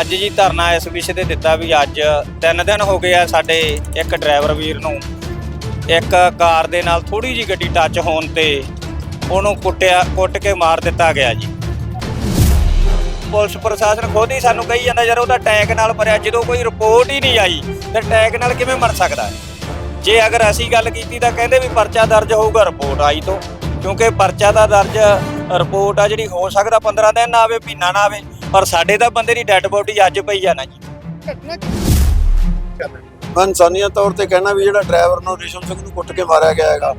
ਅੱਜ ਜੀ ਧਰਨਾ ਇਸ ਵਿਸ਼ੇ ਤੇ ਦਿੱਤਾ ਵੀ ਅੱਜ ਤਿੰਨ ਦਿਨ ਹੋ ਗਏ ਆ ਸਾਡੇ ਇੱਕ ਡਰਾਈਵਰ ਵੀਰ ਨੂੰ। ਇੱਕ ਕਾਰ ਦੇ ਨਾਲ ਥੋੜੀ ਜੀ ਗੱਡੀ ਟੱਚ ਹੋਣ ਤੇ ਉਹਨੂੰ ਕੁੱਟਿਆ, ਕੁੱਟ ਕੇ ਮਾਰ ਦਿੱਤਾ ਗਿਆ ਜੀ। ਪੁਲਿਸ ਪ੍ਰਸ਼ਾਸਨ ਖੁਦ ਹੀ ਸਾਨੂੰ ਕਹੀ ਜਾਂਦਾ, ਯਾਰ ਉਹਦਾ ਟੈਗ ਨਾਲ ਮਰਿਆ ਜਦੋਂ ਕੋਈ ਰਿਪੋਰਟ ਹੀ ਨਹੀਂ ਆਈ, ਤੇ ਟੈਗ ਨਾਲ ਕਿਵੇਂ ਮਰ ਸਕਦਾ ਜੇ ਅਗਰ ਅਸੀਂ ਗੱਲ ਕੀਤੀ ਤਾਂ ਕਹਿੰਦੇ ਵੀ ਪਰਚਾ ਦਰਜ ਹੋਊਗਾ ਰਿਪੋਰਟ ਆਈ ਤੋਂ। ਕਿਉਂਕਿ ਪਰਚਾ ਦਾ ਦਰਜ ਰਿਪੋਰਟ ਆ ਜਿਹੜੀ ਹੋ ਸਕਦਾ 15 ਦਿਨ ਨਾ ਆਵੇ, ਮਹੀਨਾ ਨਾ ਆਵੇ। ਪਰ ਸਾਡੇ ਤਾਂ ਬੰਦੇ ਦੀ ਡੈੱਡ ਬੋਡੀ ਅੱਜ ਪਈ ਆ ਨਾ ਜੀ। ਇਨਸਾਨੀਅਤ ਤੌਰ ਤੇ ਕਹਿਣਾ ਵੀ ਜਿਹੜਾ ਡਰਾਈਵਰ ਨੂੰ ਰਿਸ਼ਮ ਸਿੰਘ ਨੂੰ ਕੁੱਟ ਕੇ ਮਾਰਿਆ ਗਿਆ ਹੈਗਾ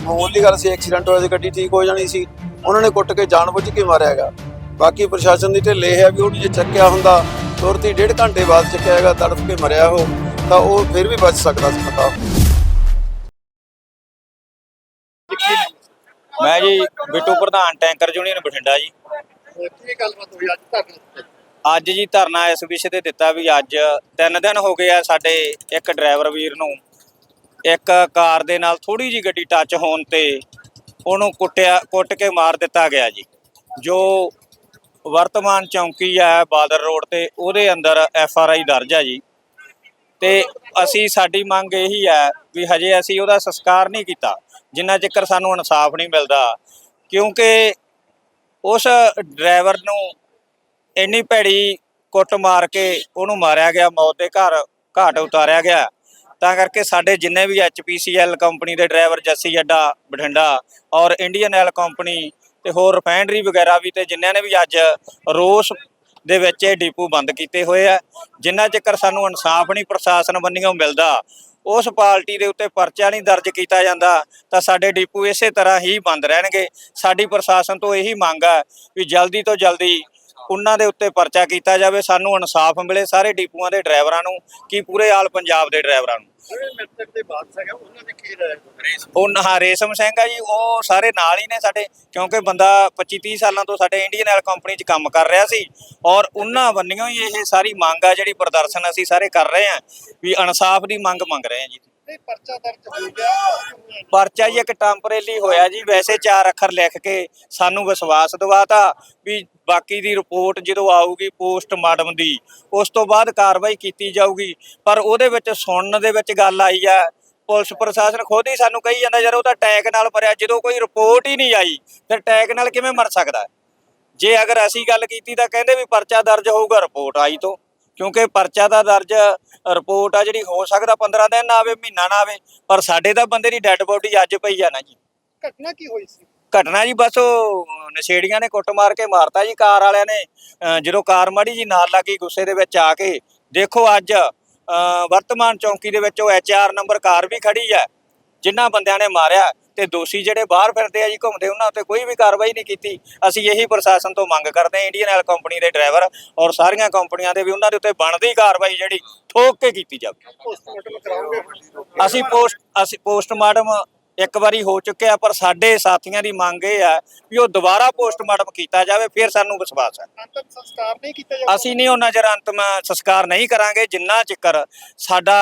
ਮਾਮੂਲੀ ਗੱਲ ਸੀ ਐਕਸੀਡੈਂਟ ਹੋਇਆ ਸੀ ਗੱਡੀ ਠੀਕ ਹੋ ਜਾਣੀ ਸੀ ਉਹਨਾਂ ਨੇ ਕੁੱਟ ਕੇ ਜਾਣਬੁੱਝ ਕੇ ਮਾਰਿਆ ਹੈਗਾ। ਬਾਕੀ ਪ੍ਰਸ਼ਾਸਨ ਦੀ ਢਿੱਲੇ ਹੈ ਵੀ ਉਹ ਜੇ ਚੱਕਿਆ ਹੁੰਦਾ ਤੁਰਤ ਡੇਢ ਘੰਟੇ ਬਾਅਦ ਚੱਕਿਆ ਹੈਗਾ ਤੜਫ ਕੇ ਮਰਿਆ ਉਹ ਤਾਂ ਉਹ ਫਿਰ ਵੀ ਬਚ ਸਕਦਾ ਸੀ ਪਤਾ। ਮੈਂ ਜੀ ਬਿੱਟੂ ਪ੍ਰਧਾਨ ਟੈਂਕਰ ਯੂਨੀਅਨ ਬਠਿੰਡਾ ਜੀ। ਕੀ ਗੱਲਬਾਤ ਹੋਈ? ਅੱਜ ਧਰਨਾ ਅੱਜ ਜੀ ਧਰਨਾ ਇਸ ਵਿਸ਼ੇ ਤੇ ਦਿੱਤਾ ਵੀ ਅੱਜ ਤਿੰਨ ਦਿਨ ਹੋ ਗਏ ਆ ਸਾਡੇ ਇੱਕ ਡਰਾਈਵਰ ਵੀਰ ਨੂੰ। ਇੱਕ ਕਾਰ ਦੇ ਨਾਲ ਥੋੜੀ ਜੀ ਗੱਡੀ ਟੱਚ ਹੋਣ ਤੇ ਉਹਨੂੰ ਕੁੱਟਿਆ, ਕੁੱਟ ਕੇ ਮਾਰ ਦਿੱਤਾ ਗਿਆ ਜੀ। ਜੋ ਵਰਤਮਾਨ ਚੌਂਕੀ ਹੈ ਬਾਦਰ ਰੋਡ ਤੇ, ਉਹਦੇ ਅੰਦਰ ਐਫ ਆਰ ਆਈ ਦਰਜ ਹੈ ਜੀ। ਤੇ ਅਸੀਂ, ਸਾਡੀ ਮੰਗ ਇਹੀ ਹੈ ਵੀ ਹਜੇ ਅਸੀਂ ਉਹਦਾ ਸੰਸਕਾਰ ਨਹੀਂ ਕੀਤਾ। ਜਿੰਨਾ ਚਿਰ ਸਾਨੂੰ ਇਨਸਾਫ ਨਹੀਂ ਮਿਲਦਾ, ਕਿਉਂਕਿ ਉਸ ਡਰਾਈਵਰ ਨੂੰ ਇੰਨੀ ਭੈੜੀ ਕੁੱਟ ਮਾਰ ਕੇ ਉਹਨੂੰ ਮਾਰਿਆ ਗਿਆ, ਮੌਤ ਦੇ ਘਰ, ਘਾਟ ਉਤਾਰਿਆ ਗਿਆ। ਤਾਂ ਕਰਕੇ ਸਾਡੇ ਜਿੰਨੇ ਵੀ ਐਚਪੀਸੀਐਲ ਕੰਪਨੀ ਦੇ ਡਰਾਈਵਰ ਜੱਸੀ ਅੱਡਾ ਬਠਿੰਡਾ ਔਰ ਇੰਡੀਅਨ ਐਲ ਕੰਪਨੀ ਤੇ ਹੋਰ ਰਿਫਾਈਨਰੀ ਵਗੈਰਾ ਵੀ ਤੇ ਜਿਨ੍ਹਾਂ ਨੇ ਵੀ ਅੱਜ ਰੋਸ ਦੇ ਵਿੱਚ ਇਹ ਡਿਪੂ ਬੰਦ ਕੀਤੇ ਹੋਏ ਆ, ਜਿੰਨਾ ਚਿਰ ਸਾਨੂੰ ਇਨਸਾਫ ਨਹੀਂ ਪ੍ਰਸ਼ਾਸਨ ਬੰਨਿਓ ਮਿਲਦਾ ਉਸ ਪਾਰਟੀ ਦੇ ਉੱਤੇ ਪਰਚਾ ਨਹੀਂ ਦਰਜ ਕੀਤਾ ਜਾਂਦਾ, ਤਾਂ ਸਾਡੇ ਡਿਪੂ ਇਸੇ ਤਰ੍ਹਾਂ ਹੀ ਬੰਦ ਰਹਿਣਗੇ। ਸਾਡੀ ਪ੍ਰਸ਼ਾਸਨ ਤੋਂ ਇਹੀ ਮੰਗ ਆ ਵੀ ਜਲਦੀ ਤੋਂ ਜਲਦੀ ਉਹਨਾਂ ਦੇ ਉੱਤੇ ਪਰਚਾ ਕੀਤਾ ਜਾਵੇ ਸਾਨੂੰ ਇਨਸਾਫ ਮਿਲੇ ਸਾਰੇ ਡਿਪੂਆਂ ਦੇ ਡਰਾਈਵਰਾਂ ਨੂੰ ਕੀ ਪੂਰੇ ਆਲ ਪੰਜਾਬ ਦੇ ਡਰਾਈਵਰਾਂ ਨੂੰ। ਉਹ ਨਹਾ ਰੇਸ਼ਮ ਸਿੰਘ ਆ ਜੀ ਉਹ ਸਾਰੇ ਨਾਲ ਹੀ ਨੇ ਸਾਡੇ ਕਿਉਂਕਿ ਬੰਦਾ 25 30 ਸਾਲਾਂ ਤੋਂ ਸਾਡੇ ਇੰਡੀਅਨ ਆਇਲ ਕੰਪਨੀ 'ਚ ਕੰਮ ਕਰ ਰਿਹਾ ਸੀ ਔਰ ਉਹਨਾਂ ਬੰਨਿਓ ਹੀ ਇਹ ਸਾਰੀ ਮੰਗ ਆ ਜਿਹੜੀ ਪ੍ਰਦਰਸ਼ਨ ਅਸੀਂ ਸਾਰੇ ਕਰ ਰਹੇ ਹਾਂ ਵੀ ਇਨਸਾਫ ਦੀ ਮੰਗ ਮੰਗ ਰਹੇ ਹਾਂ ਜੀ। ਪਰਚਾ ਦਰਜ ਹੋ ਗਿਆ ਪਰਚਾ ਜੀ ਇੱਕ ਟੈਂਪਰੇਰੀ ਹੋਇਆ ਜੀ ਵੈਸੇ ਚਾਰ ਅੱਖਰ ਲਿਖ ਕੇ ਸਾਨੂੰ ਵਿਸ਼ਵਾਸ ਦਿਵਾਤਾ ਵੀ ਬਾਕੀ ਦੀ ਰਿਪੋਰਟ ਜਦੋਂ ਆਊਗੀ ਪੋਸਟਮਾਰਟਮ ਦੀ, ਉਸ ਤੋਂ ਬਾਅਦ ਕਾਰਵਾਈ ਕੀਤੀ ਜਾਊਗੀ। ਪਰ ਉਹਦੇ ਵਿੱਚ ਸੁਣਨ ਦੇ ਵਿੱਚ ਗੱਲ ਆਈ ਆ ਪੁਲਿਸ ਪ੍ਰਸ਼ਾਸਨ ਖੁਦ ਹੀ ਸਾਨੂੰ ਕਹੀ ਜਾਂਦਾ, ਯਾਰ ਉਹਦਾ ਟੈਗ ਨਾਲ ਮਰਿਆ ਜਦੋਂ ਕੋਈ ਰਿਪੋਰਟ ਹੀ ਨਹੀਂ ਆਈ, ਫਿਰ ਟੈਗ ਨਾਲ ਕਿਵੇਂ ਮਰ ਸਕਦਾ? ਜੇ ਅਗਰ ਅਸੀਂ ਗੱਲ ਕੀਤੀ ਤਾਂ ਕਹਿੰਦੇ ਵੀ ਪਰਚਾ ਦਰਜ ਹੋਊਗਾ, ਰਿਪੋਰਟ ਆਈ ਤੋਂ। ਕਿਉਂਕਿ ਪਰਚਾ ਦਾ ਦਰਜ, ਰਿਪੋਰਟ ਆ ਜਿਹੜੀ, ਹੋ ਸਕਦਾ 15 ਦਿਨ ਨਾ ਆਵੇ, ਮਹੀਨਾ ਨਾ ਆਵੇ, ਪਰ ਸਾਡੇ ਤਾਂ ਬੰਦੇ ਦੀ ਡੈੱਡ ਬੋਡੀ ਅੱਜ ਪਈ ਆ ਨਾ ਜੀ। ਘਟਨਾ ਕੀ ਹੋਈ ਸੀ? ਘਟਨਾ ਜੀ ਬਸ ਉਹ ਨਸ਼ੇੜੀਆਂ ਨੇ ਕੁੱਟ ਮਾਰ ਕੇ ਮਾਰਤਾ ਜੀ ਕਾਰ ਵਾਲਿਆਂ ਨੇ। ਜਦੋਂ ਕਾਰ ਮਾੜੀ ਜੀ ਨਾਲ ਲੱਗੀ ਗੁੱਸੇ ਦੇ ਵਿੱਚ ਆ ਕੇ ਦੇਖੋ ਅੱਜ ਵਰਤਮਾਨ ਚੌਂਕੀ ਦੇ ਵਿੱਚ ਉਹ ਐਚਆਰ ਨੰਬਰ ਕਾਰ ਵੀ ਖੜੀ ਹੈ ਜਿਨ੍ਹਾਂ ਬੰਦਿਆਂ ਨੇ ਮਾਰਿਆ ਤੇ ਦੋਸ਼ੀ ਜਿਹੜੇ ਬਾਹਰ ਫਿਰਦੇ ਆ ਜੀ ਘੁੰਮਦੇ ਉਹਨਾਂ ਉੱਤੇ ਕੋਈ ਵੀ ਕਾਰਵਾਈ ਨਹੀਂ ਕੀਤੀ। ਅਸੀਂ ਇਹੀ ਪ੍ਰਸ਼ਾਸਨ ਤੋਂ ਮੰਗ ਕਰਦੇ ਹਾਂ ਇੰਡੀਅਨ ਆਇਲ ਕੰਪਨੀ ਦੇ ਡਰਾਈਵਰ ਔਰ ਸਾਰੀਆਂ ਕੰਪਨੀਆਂ ਦੇ ਵੀ ਉਹਨਾਂ ਦੇ ਉੱਤੇ ਬਣਦੀ ਕਾਰਵਾਈ ਜਿਹੜੀ ਠੋਕ ਕੇ ਕੀਤੀ ਜਾਵੇ। ਅਸੀਂ ਪੋਸਟ ਅਸੀਂ ਪੋਸਟਮਾਰਟਮ ਇੱਕ ਵਾਰੀ ਹੋ ਚੁੱਕਿਆ ਪਰ ਸਾਡੇ ਸਾਥੀਆਂ ਦੀ ਮੰਗ ਇਹ ਆ ਵੀ ਉਹ ਦੁਬਾਰਾ ਪੋਸਟਮਾਰਟਮ ਕੀਤਾ ਜਾਵੇ ਫਿਰ ਸਾਨੂੰ ਵਿਸ਼ਵਾਸ ਹੈ। ਅੰਤਮ ਸੰਸਕਾਰ ਨਹੀਂ ਕੀਤਾ ਜਾਊਗਾ ਅਸੀਂ ਨਹੀਂ ਉਹਨਾਂ ਚਿਰ ਅੰਤਮ ਸੰਸਕਾਰ ਨਹੀਂ ਕਰਾਂਗੇ ਜਿੰਨਾ ਚਿਰ ਸਾਡਾ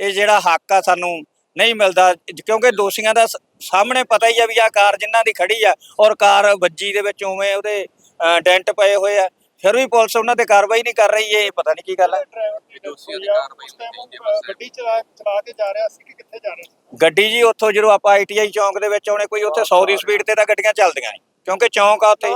ਇਹ ਜਿਹੜਾ ਹੱਕ ਆ ਸਾਨੂੰ ਨਹੀਂ ਮਿਲਦਾ ਕਿਉਂਕਿ ਦੋਸ਼ੀਆਂ ਦਾ ਸਾਹਮਣੇ ਪਤਾ ਹੀ ਆ ਵੀ ਆ ਕਾਰ ਜਿਨ੍ਹਾਂ ਦੀ ਖੜੀ ਆ ਔਰ ਕਾਰ ਵੱਜੀ ਦੇ ਵਿੱਚ ਉਵੇਂ ਉਹਦੇ ਡੈਂਟ ਪਏ ਹੋਏ ਆ। ਫਿਰ ਵੀ ਪੁਲਿਸ ਉਹਨਾਂ ਤੇ ਕਾਰਵਾਈ ਨਹੀਂ ਕਰ ਰਹੀ, ਇਹ ਪਤਾ ਨਹੀਂ ਕੀ ਗੱਲ ਹੈ। ਗੱਡੀ ਚਲਾ ਚਲਾ ਕੇ ਜਾ ਰਿਹਾ ਸੀ ਕਿ ਕਿੱਥੇ ਜਾ ਰਿਹਾ ਸੀ ਗੱਡੀ ਜੀ ਉੱਥੋਂ ਜਦੋਂ ਆਪਾਂ ਆਈਟੀਆਈ ਚੌਂਕ ਦੇ ਵਿੱਚ ਆਉਣੇ, ਕੋਈ ਉੱਥੇ 100 ਦੀ ਸਪੀਡ ਤੇ ਤਾਂ ਗੱਡੀਆਂ ਚੱਲਦੀਆਂ ਨਹੀਂ, ਕਿਉਂਕਿ ਚੌਂਕ ਆ ਉੱਥੇ।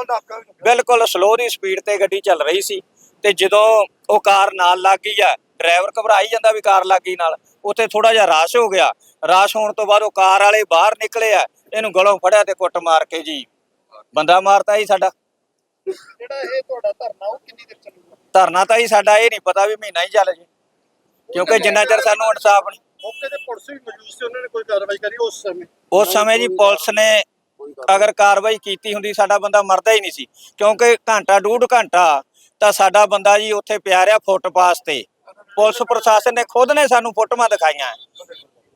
ਬਿਲਕੁਲ ਸਲੋ ਦੀ ਸਪੀਡ ਤੇ ਗੱਡੀ ਚੱਲ ਰਹੀ ਸੀ, ਤੇ ਜਦੋਂ ਉਹ ਕਾਰ ਨਾਲ ਲੱਗ ਗਈ ਆ, ਡਰਾਈਵਰ ਘਬਰਾ ਜਾਂਦਾ ਵੀ ਕਾਰ ਲੱਗ ਗਈ ਨਾਲ, ਉੱਥੇ ਥੋੜਾ ਜਿਹਾ ਰਾਸ਼ ਹੋ ਗਿਆ। ਰਾਸ਼ ਹੋਣ ਤੋਂ ਬਾਅਦ ਉਹ ਕਾਰ ਵਾਲੇ ਬਾਹਰ ਨਿਕਲੇ ਆ, ਇਹਨੂੰ ਗਲੋਂ ਫੜਿਆ ਤੇ ਕੁੱਟ ਮਾਰ ਕੇ ਜੀ। ਬੰਦਾ ਮਾਰਤਾ ਜੀ ਸਾਡਾ। ਜਿਹੜਾ ਇਹ ਤੁਹਾਡਾ ਧਰਨਾ ਉਹ ਕਿੰਨੀ ਦੇਰ ਚੱਲੂਗਾ? ਧਰਨਾ ਤਾਂ ਜੀ ਸਾਡਾ ਇਹ ਨਹੀਂ ਪਤਾ ਵੀ ਮਹੀਨਾ ਹੀ ਚੱਲ ਜੇ। ਕਿਉਂਕਿ ਜਿੰਨਾ ਚਿਰ ਸਾਨੂੰ ਇਨਸਾਫ ਨਹੀਂ ਮੌਕੇ ਤੇ ਪੁਲਿਸ ਵੀ ਮੌਜੂਦ ਸੀ ਉਹਨਾਂ ਨੇ ਕੋਈ ਕਾਰਵਾਈ ਕਰੀ ਉਸ ਸਮੇਂ? ਉਸ ਸਮੇਂ ਜੀ ਪੁਲਿਸ ਨੇ ਅਗਰ ਕਾਰਵਾਈ ਕੀਤੀ ਹੁੰਦੀ ਸਾਡਾ ਬੰਦਾ ਮਰਦਾ ਹੀ ਨਹੀਂ ਸੀ। ਕਿਉਂਕਿ ਘੰਟਾ ਡੂਢ ਘੰਟਾ ਤਾਂ ਸਾਡਾ ਬੰਦਾ ਜੀ ਉੱਥੇ ਪਿਆ ਰਿਹਾ ਫੁੱਟਪਾਥ ਤੇ। ਪੁਲਿਸ ਪ੍ਰਸ਼ਾਸਨ ਨੇ ਖੁਦ ਨੇ ਸਾਨੂੰ ਫੋਟੋਆਂ ਦਿਖਾਈਆਂ।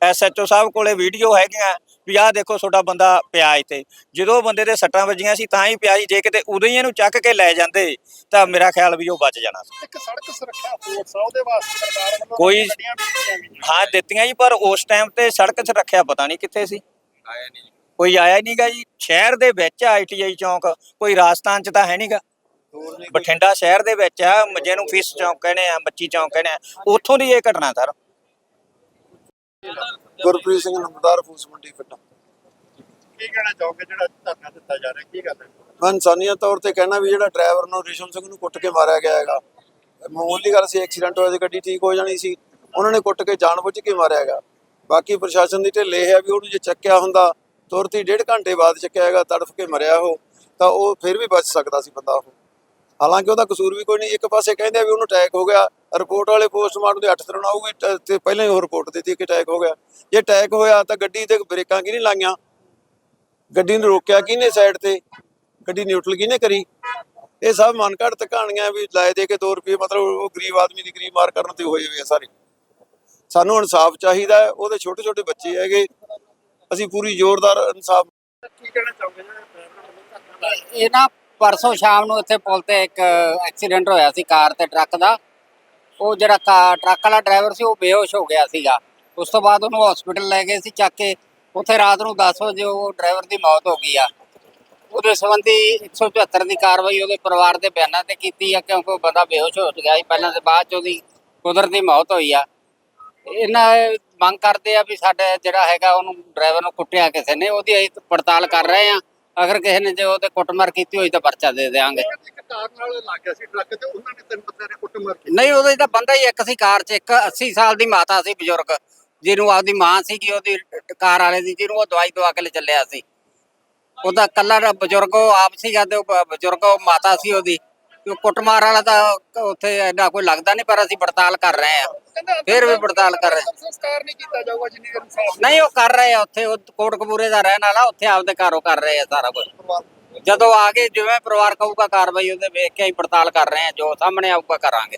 ਐਸਐਚਓ ਸਾਹਿਬ ਕੋਲੇ ਵੀਡੀਓ ਹੈਗੀਆਂ। ਵੀ ਆਹ ਦੇਖੋ ਤੁਹਾਡਾ ਬੰਦਾ ਪਿਆ ਇੱਥੇ। ਜਦੋਂ ਬੰਦੇ ਦੇ ਸੱਟਾਂ ਵੱਜੀਆਂ ਸੀ ਤਾਂ ਹੀ ਪਿਆ ਸੀ। ਜੇ ਕਿਤੇ ਉਦੋਂ ਹੀ ਇਹਨੂੰ ਚੱਕ ਕੇ ਲੈ ਜਾਂਦੇ ਤਾਂ ਮੇਰਾ ਖਿਆਲ ਵੀ ਉਹ ਬਚ ਜਾਣਾ ਸੀ। ਇੱਕ ਸੜਕ ਸੁਰੱਖਿਆ ਫੋਰਸ ਆ ਉਹਦੇ ਵਾਸਤੇ ਸਰਕਾਰ ਵੱਲੋਂ ਕੋਈ- ਗੱਡੀਆਂ ਵੀ ਦਿੱਤੀਆਂ ਗਈਆਂ। ਹਾਂ ਦਿੱਤੀਆਂ ਜੀ ਪਰ ਉਸ ਟਾਈਮ ਤੇ ਸੜਕ 'ਚ ਰੱਖਿਆ ਪਤਾ ਨਹੀਂ ਕਿੱਥੇ ਸੀ। ਆਇਆ ਨਹੀਂ ਕੋਈ ਆਇਆ ਹੀ ਨਹੀਂਗਾ ਜੀ। ਸ਼ਹਿਰ ਦੇ ਵਿੱਚ ਆਈਟੀਆਈ ਚੌਂਕ ਕੋਈ ਰਾਜਸਥਾਨ 'ਚ ਤਾਂ ਹੈ ਨਹੀਂਗਾ। ਬਠਿੰਡਾ ਸ਼ਹਿਰ ਦੇ ਵਿੱਚ ਆ ਜਿਹਨੂੰ ਫਿਸ ਚੌਂਕ ਕਹਿੰਦੇ ਆ ਬੱਚੀ ਚੌਂਕ ਕਹਿੰਦੇ ਆ ਉੱਥੋਂ ਦੀ ਇਹ ਘਟਨਾ ਸਰ। ਗੁਰਪ੍ਰੀਤ ਸਿੰਘ ਨੰਬਰਦਾਰ ਫੂਸ ਮੰਡੀ ਫਿੱਟਾ। ਕੀ ਕਹਿਣਾ ਚਾਹੋਗੇ ਜਿਹੜਾ ਧਰਨਾ ਦਿੱਤਾ ਜਾ ਰਿਹਾ? ਕੀ ਗੱਲ ਹੈ? ਮੈਂ ਇਨਸਾਨੀਅਤ ਤੌਰ ਤੇ ਕਹਿਣਾ ਵੀ ਜਿਹੜਾ ਡਰਾਈਵਰ ਨੂੰ ਰਿਸ਼ਮ ਸਿੰਘ ਨੂੰ ਕੁੱਟ ਕੇ ਮਾਰਿਆ ਗਿਆ ਹੈਗਾ ਮਾਮੂਲੀ ਗੱਲ ਸੀ ਐਕਸੀਡੈਂਟ ਹੋਇਆ ਤੇ ਗੱਡੀ ਠੀਕ ਹੋ ਜਾਣੀ ਸੀ ਉਹਨਾਂ ਨੇ ਕੁੱਟ ਕੇ ਜਾਣਬੁੱਝ ਕੇ ਮਾਰਿਆ ਹੈਗਾ। ਬਾਕੀ ਪ੍ਰਸ਼ਾਸਨ ਦੀ ਢਿੱਲੇ ਹੈ ਵੀ ਉਹਨੂੰ ਜੇ ਚੱਕਿਆ ਹੁੰਦਾ ਤੁਰਤ ਡੇਢ ਘੰਟੇ ਬਾਅਦ ਚੱਕਿਆ ਹੈਗਾ ਤੜਫ ਕੇ ਮਰਿਆ ਉਹ ਤਾਂ ਉਹ ਫਿਰ ਵੀ ਬਚ ਸਕਦਾ ਸੀ ਬੰਦਾ ਉਹ। ਹਾਲਾਂਕਿ ਉਹਦਾ ਕਸੂਰ ਵੀ ਕੋਈ ਨਹੀਂ ਇੱਕ ਪਾਸੇ ਕਹਿੰਦੇ ਵੀ ਉਹਨੂੰ ਅਟੈਕ ਹੋ ਗਿਆ ਰਿਪੋਰਟ ਵਾਲੇ ਪੋਸਟਮਾਰਟਮ ਦੇ 8 ਦਿਨ ਆਊਗੀ ਤੇ ਪਹਿਲਾਂ ਹੀ ਉਹ ਰਿਪੋਰਟ ਦਿੱਤੀ ਕਿ ਅਟੈਕ ਹੋ ਗਿਆ। ਜੇ ਅਟੈਕ ਹੋਇਆ ਤਾਂ ਗੱਡੀ ਤੇ ਬ੍ਰੇਕਾਂ ਕਿਹਨੇ ਲਾਈਆਂ? ਗੱਡੀ ਨੂੰ ਰੋਕਿਆ ਕਿਹਨੇ ਸਾਈਡ ਤੇ? ਗੱਡੀ ਨਿਊਟਰਲ ਕਿਹਨੇ ਕਰੀ? ਇਹ ਸਭ ਮਨ ਘੜਤ ਕਹਾਣੀਆਂ ਵੀ ਲਾਏ ਦੇ ਕੇ 2 ਰੁਪਏ ਮਤਲਬ ਉਹ ਗਰੀਬ ਆਦਮੀ ਦੀ ਗਰੀਬ ਮਾਰ ਕਰਨ ਤੇ ਹੋਏ ਹੋਏ ਆ ਸਾਰੇ। ਸਾਨੂੰ ਇਨਸਾਫ ਚਾਹੀਦਾ ਹੈ ਉਹਦੇ ਛੋਟੇ ਛੋਟੇ ਬੱਚੇ ਹੈਗੇ। ਅਸੀਂ ਪੂਰੀ ਜ਼ੋਰਦਾਰ ਇਨਸਾਫ ਕੀ ਕਹਿਣਾ ਪਰਸੋਂ ਸ਼ਾਮ ਨੂੰ ਇੱਥੇ ਪੁਲ ਤੇ ਇੱਕ ਐਕਸੀਡੈਂਟ ਹੋਇਆ ਸੀ ਕਾਰ ਤੇ ਟਰੱਕ ਦਾ। ਉਹ ਜਿਹੜਾ ਕਾ- ਟਰੱਕ ਵਾਲਾ ਡਰਾਈਵਰ ਸੀ, ਉਹ ਬੇਹੋਸ਼ ਹੋ ਗਿਆ ਸੀਗਾ। ਉਸ ਤੋਂ ਬਾਅਦ ਉਹਨੂੰ ਹਸਪੀਟਲ ਲੈ ਗਏ ਸੀ ਚੱਕ ਕੇ। ਉੱਥੇ ਰਾਤ ਨੂੰ 10 ਵਜੇ ਉਹ ਡਰਾਈਵਰ ਦੀ ਮੌਤ ਹੋ ਗਈ ਆ। ਉਹਦੇ ਸੰਬੰਧੀ 174 ਦੀ ਕਾਰਵਾਈ ਉਹਦੇ ਪਰਿਵਾਰ ਦੇ ਬਿਆਨਾਂ ਤੇ ਕੀਤੀ ਆ, ਕਿਉਂਕਿ ਉਹ ਬੰਦਾ ਬੇਹੋਸ਼ ਹੋ ਗਿਆ ਸੀ। ਪਹਿਲਾਂ ਤੇ ਬਾਅਦ ਚ ਉਹਦੀ ਕੁਦਰਤੀ ਮੌਤ ਹੋਈ ਆ। ਇਹਨਾਂ ਮੰਗ ਕਰਦੇ ਆ ਵੀ ਸਾਡਾ ਜਿਹੜਾ ਹੈਗਾ ਉਹਨੂੰ ਡਰਾਈਵਰ ਨੂੰ ਕੁੱਟਿਆ ਕਿਸੇ ਨੇ। ਉਹਦੀ ਅਸੀਂ ਪੜਤਾਲ ਕਰ ਰਹੇ ਆ। ਅਗਰ ਕਿਸੇ ਨੇ ਜੇ ਉਹਤੇ ਕੁੱਟਮਾਰ ਕੀਤੀ ਹੋਈ ਤਾਂ ਪਰਚਾ ਦੇ ਦੇਵਾਂਗੇ ਕਹਿੰਦੇ ਇੱਕ ਕਾਰ ਨਾਲ ਲੱਗ ਗਿਆ ਸੀ ਟਰੱਕ ਤੇ ਉਹਨਾਂ ਨੇ ਤਿੰਨ ਬੰਦਿਆਂ ਨੇ ਕੁੱਟਮਾਰ ਕੀਤੀ। ਨਹੀਂ ਉਹਦੇ ਤਾਂ ਬੰਦਾ ਹੀ ਇੱਕ ਸੀ ਕਾਰ 'ਚ ਇੱਕ 80 ਸਾਲ ਦੀ ਮਾਤਾ ਸੀ ਬਜ਼ੁਰਗ ਜਿਹਨੂੰ ਆਪਦੀ ਮਾਂ ਸੀਗੀ ਉਹਦੀ ਕਾਰ ਵਾਲੇ ਦੀ ਜਿਹਨੂੰ ਉਹ ਦਵਾਈ ਦਵਾ ਕੇ ਲੈ ਚੱਲਿਆ ਸੀ। ਉਹਦਾ ਕੱਲਾ ਬਜ਼ੁਰਗ ਉਹ ਆਪ ਸੀਗਾ ਤੇ ਉਹ ਬਜ਼ੁਰਗ ਉਹ ਮਾਤਾ ਸੀ ਉਹਦੀ। ਤੇ ਉਹ ਕੁੱਟਮਾਰ ਵਾਲਾ ਤਾਂ ਉੱਥੇ ਐਡਾ ਕੋਈ ਲੱਗਦਾ ਨਹੀਂ ਪਰ ਅਸੀਂ ਪੜਤਾਲ ਕਰ ਰਹੇ ਆ ਫਿਰ ਵੀ ਪੜਤਾਲ ਕਰ ਰਹੇ ਸੰਸਕਾਰ ਨਹੀਂ ਕੀਤਾ ਜਾਊਗਾ ਜਿੰਨੀ ਦੇਰ ਇਨਸਾਫ ਨਹੀਂ ਉਹ ਕਰ ਰਹੇ ਆ ਉੱਥੇ ਉਹ ਕੋਟ ਕਪੂਰੇ ਦਾ ਰਹਿਣ ਵਾਲਾ ਉੱਥੇ ਆਪਦੇ ਘਰੋਂ ਕਰ ਰਹੇ ਆ ਸਾਰਾ ਕੁਝ ਜਦੋਂ ਆ ਕੇ ਜਿਵੇਂ ਪਰਿਵਾਰ ਕਹੂਗਾ ਕਾਰਵਾਈ ਉਹਦੇ ਵੇਖ ਕੇ ਅਸੀਂ ਪੜਤਾਲ ਕਰ ਰਹੇ ਆ ਜੋ ਸਾਹਮਣੇ ਆਊਗਾ ਕਰਾਂਗੇ।